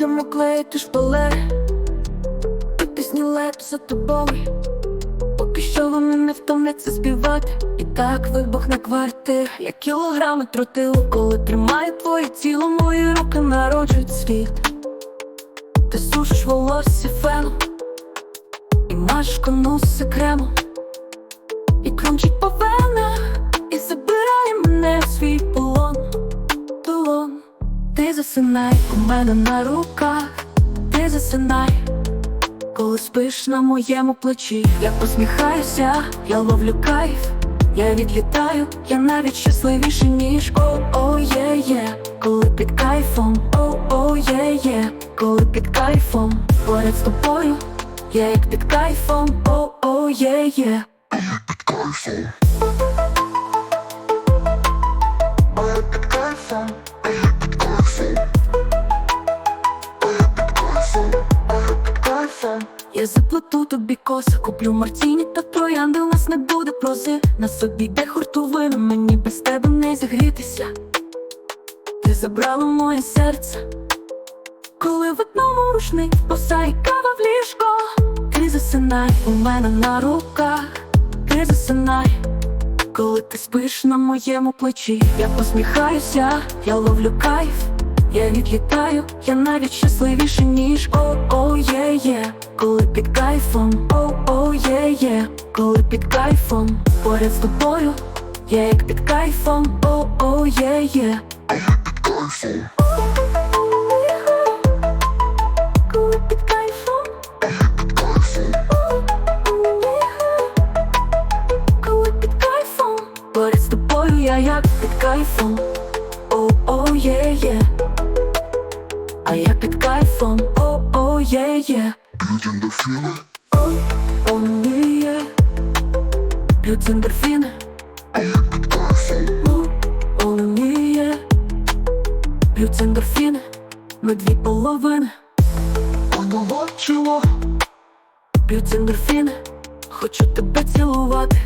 будемо клеїти шпалери Пити снілет за тобою. Поки що вони не втомляться співати. І так вибухне квартир. Як кілограми тротилу Коли тримає твоє тіло, мої руки народжують світ. Ти сушиш волосся феном. І мажеш конуси кремом. І кромчить по засинай у мене на руках. Ти засинай коли спиш на моєму плечі, я посміхаюся, я ловлю кайф, я відлітаю, я навіть щасливіший, ніж о-о є є коли під кайфом, о-о є є коли під кайфом, поряд з тобою, я як під кайфом, о-о є є під Я заплету тобі коси, куплю мартіні та троянди У нас не буде прози На собі де хуртовина, мені без тебе не зігрітися. Ти забрала моє серце Коли в одному рушник посай кава в ліжко. Ти засинай у мене на руках Ти засинай коли ти спиш на моєму плечі, я посміхаюся, я ловлю кайф, я відлітаю, я навіть щасливіший, ніж о-о є є коли під кайфом, о-о є є коли під кайфом, поряд з тобою, я як під кайфом, о-о є є Коли під кайфом, коли під кайфом, поряд з тобою я як під кайфом, о-о є є А я під кайфом, о-о є є О, ні є. П'ють ендорфіни О, о, ні є. П'ють ендорфіни Ми дві половини. Одного чоло П'ють ендорфіни Хочу тебе цілувати